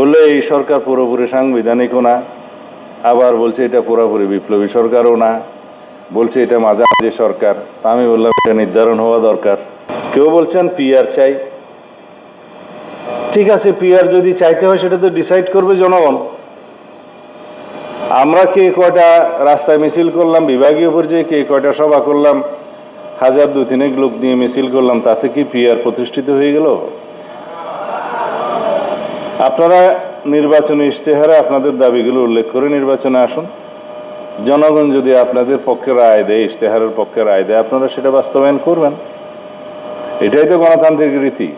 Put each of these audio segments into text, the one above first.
বললে এই সরকার পুরোপুরি সাংবিধানিকও না, আবার বলছে এটা পুরোপুরি বিপ্লবী সরকারও না, বলছে এটা মাঝামাঝি সরকার। আমি বললাম, এটা নির্ধারণ হওয়া দরকার। কেউ বলছেন পিআর চাই। ঠিক আছে, পিআর যদি চাইতে হয়, সেটা তো ডিসাইড করবে জনগণ। আমরা কে কয়টা রাস্তায় মিছিল করলাম, বিভাগীয় পর্যায়ে কে কয়টা সভা করলাম, হাজার দু তিনেক লোক নিয়ে মিছিল করলাম, তাতে কি পিআর প্রতিষ্ঠিত হয়ে গেল? আপনারা নির্বাচনী ইশতেহারে আপনাদের দাবিগুলো উল্লেখ করে নির্বাচনে আসুন। জনগণ যদি আপনাদের পক্ষে রায় দেয়, ইশতেহারের পক্ষে রায় দেয়, আপনারা সেটা বাস্তবায়ন করবেন। এটাই তো গণতান্ত্রিক রীতি।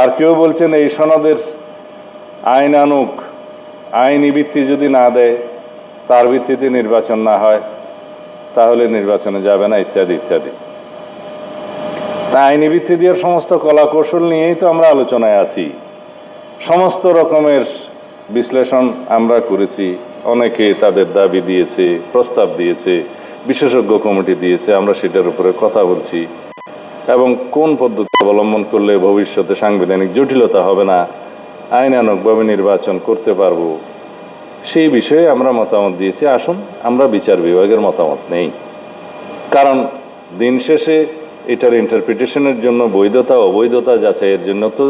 আর কেউ বলছেন এই সনদের আইন আনুক, আইনি ভিত্তি যদি না দেয়, তার ভিত্তিতে নির্বাচন না হয়, তাহলে নির্বাচনে যাবে না, ইত্যাদি ইত্যাদি। তা আইনি ভিত্তি দিয়ে সমস্ত কলা কৌশল নিয়েই তো আমরা আলোচনায় আছি। সমস্ত রকমের বিশ্লেষণ আমরা করেছি। অনেকে তাদের দাবি দিয়েছে, প্রস্তাব দিয়েছে, বিশেষজ্ঞ কমিটি দিয়েছে, আমরা সেটার উপরে কথা বলছি। এবং কোন পদ্ধতি অবলম্বন করলে ভবিষ্যতে সাংবিধানিক জটিলতা হবে না আইনানুগভাবে নির্বাচন করতে পারব, সেই বিষয়ে আমরা মতামত দিয়েছি। আসুন, আমরা বিচার বিভাগের মতামত নেই। কারণ দিন শেষে এটার ইন্টারপ্রিটেশনের জন্য বৈধতা, অবৈধতা যাচাইয়ের জন্য তো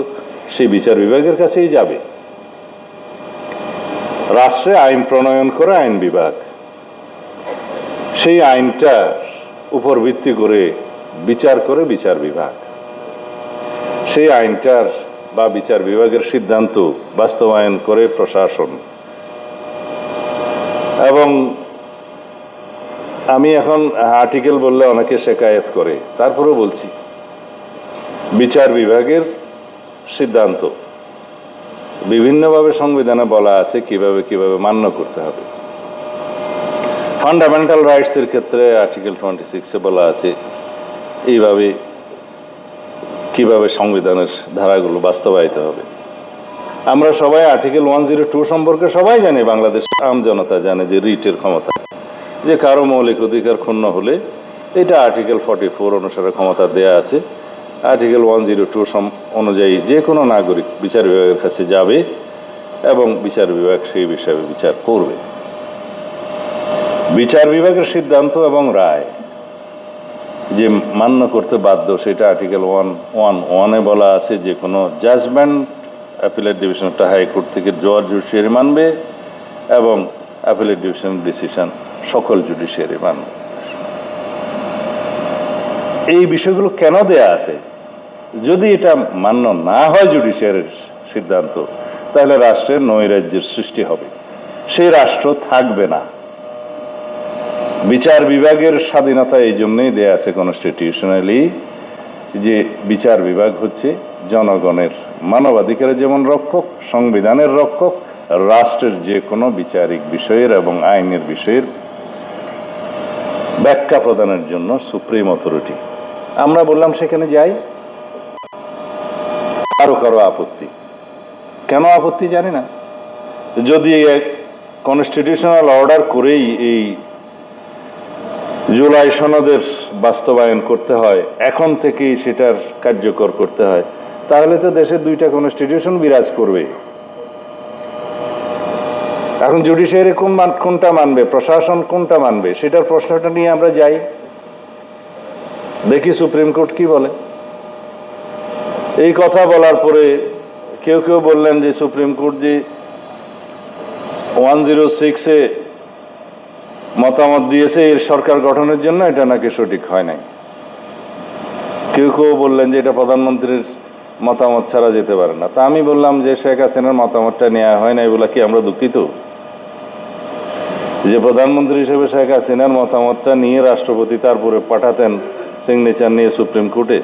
সেই বিচার বিভাগের কাছেই যাবে। রাষ্ট্রে আইন প্রণয়ন করে আইন বিভাগ। সেই আইনটার উপর ভিত্তি করে বিচার করে বিচার বিভাগ। সেই আইনটার বা বিচার বিভাগের সিদ্ধান্ত বাস্তবায়ন করে প্রশাসন। এবং আমি এখন আর্টিকেল বললে অনেকে শেখায়ত করে, তারপরেও বলছি, বিচার বিভাগের সিদ্ধান্ত। বিভিন্নভাবে সংবিধানে বলা আছে কীভাবে কীভাবে মান্য করতে হবে। ফান্ডামেন্টাল রাইটসের ক্ষেত্রে আর্টিকেল টোয়েন্টি সিক্সে বলা আছে, এইভাবে কীভাবে সংবিধানের ধারাগুলো বাস্তবায়িত হবে। আমরা সবাই আর্টিকেল ওয়ান জিরো টু সম্পর্কে সবাই জানি, বাংলাদেশ আম জনতা জানে যে রিটের ক্ষমতা, যে কারও মৌলিক অধিকার ক্ষুণ্ণ হলে এটা আর্টিকেল ফর্টি ফোর অনুসারে ক্ষমতা দেয়া আছে। আর্টিকেল ওয়ান জিরো টু সম অনুযায়ী যে কোনো নাগরিক বিচার বিভাগের কাছে যাবে এবং বিচার বিভাগ সেই বিষয়ে বিচার করবে। বিচার বিভাগের সিদ্ধান্ত এবং রায় যে মান্য করতে বাধ্য সেটা আর্টিকেল ওয়ান ওয়ান ওয়ানে বলা আছে যে কোনো জাজমেন্ট অ্যাপিলেট ডিভিশন একটা হাইকোর্ট থেকে জজ জুডিশিয়ারি মানবে এবং অ্যাপিলেট ডিভিশন ডিসিশন সকল জুডিশিয়ারি মানবে। এই বিষয়গুলো কেন দেয়া আছে? যদি এটা মান্য না হয় জুডিশিয়ারির সিদ্ধান্ত, তাহলে রাষ্ট্রের নৈরাজ্যের সৃষ্টি হবে। সেই রাষ্ট্র থাকবে না। বিচার বিভাগের স্বাধীনতা এই জন্যই দেয়া আছে কনস্টিটিউশনালি যে বিচার বিভাগ হচ্ছে জনগণের মানবাধিকারের যেমন রক্ষক, সংবিধানের রক্ষক, রাষ্ট্রের যে কোনো বিচারিক বিষয়ের এবং আইনের বিষয়ের ব্যাখ্যা প্রদানের জন্য সুপ্রিম অথরিটি। আমরা বললাম সেখানে যাই। কারও কারও আপত্তি। কেন আপত্তি জানি না। যদি কনস্টিটিউশনাল অর্ডার করেই এই জুলাই সনদের বাস্তবায়ন করতে হয়, এখন থেকেই সেটার কার্যকর করতে হয়, তাহলে তো দেশের দুইটা কনস্টিটিউশন বিরাজ করবে এখন জুডিশিয়ারি কোন কোনটা মানবে, প্রশাসন কোনটা মানবে, সেটার প্রশ্নটা নিয়ে আমরা যাই। দেখি সুপ্রিম কোর্ট কি বলে। এই কথা বলার পরে কেউ কেউ বললেন যে সুপ্রিম কোর্ট যে ওয়ান জিরো সিক্সে মতামত দিয়েছে, এর সরকার গঠনের জন্য এটা নাকি সঠিক হয় নাই। কেউ কেউ বললেন যে এটা প্রধানমন্ত্রীর মতামত ছাড়া যেতে পারে না। তা আমি বললাম যে শেখ হাসিনার মতামতটা নেওয়া হয় না এগুলা কি আমরা দুঃখিত? যে প্রধানমন্ত্রী হিসেবে শেখ হাসিনার মতামতটা নিয়ে রাষ্ট্রপতি তারপরে পাঠাতেন সিগনেচার নিয়ে সুপ্রিম কোর্টে।